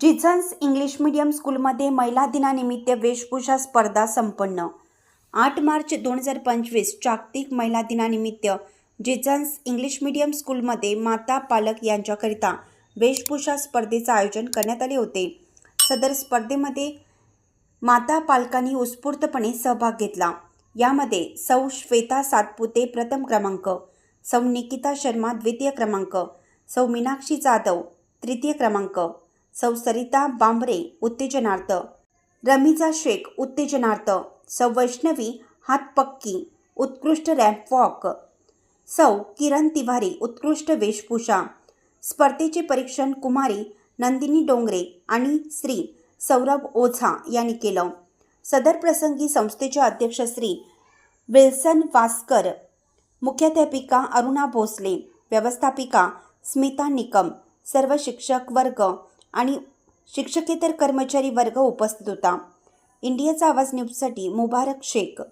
जिझन्स English medium स्कूलमध्ये महिला दिनानिमित्त वेशभूषा स्पर्धा संपन्न. आठ मार्च दोन हजार पंचवीस जागतिक महिला दिनानिमित्त जिझन्स इंग्लिश मीडियम स्कूलमध्ये माता पालक यांच्याकरिता वेशभूषा स्पर्धेचं आयोजन करण्यात आले होते. सदर स्पर्धेमध्ये माता पालकांनी उत्स्फूर्तपणे सहभाग घेतला. यामध्ये सौ श्वेता सातपुते प्रथम क्रमांक सौ निकिता शर्मा द्वितीय क्रमांक सौ मीनाक्षी जाधव तृतीय क्रमांक सौ सरिता बांबरे उत्तेजनार्थ रमिजा शेख उत्तेजनार्थ सौ वैष्णवी हातपक्की उत्कृष्ट रॅम्प वॉक सौ किरण तिवारी उत्कृष्ट वेशभूषा स्पर्धेचे परीक्षण कुमारी नंदिनी डोंगरे आणि श्री सौरभ ओझा यांनी केलं. सदर प्रसंगी संस्थेचे अध्यक्ष श्री विल्सन वास्कर मुख्याध्यापिका अरुणा भोसले व्यवस्थापिका स्मिता निकम सर्व शिक्षक वर्ग आणि शिक्षकेतर कर्मचारी वर्ग उपस्थित होता. इंडियाचा आवाज न्यूजसाठी मुबारक शेख